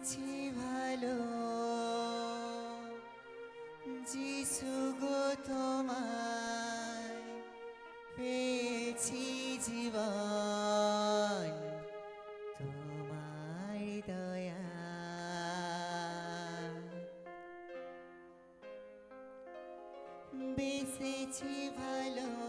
বেসেছি ভালো। যিশু গো তোমায় পেয়েছি জীবন তোমার দয়া। বেসেছি ভালো।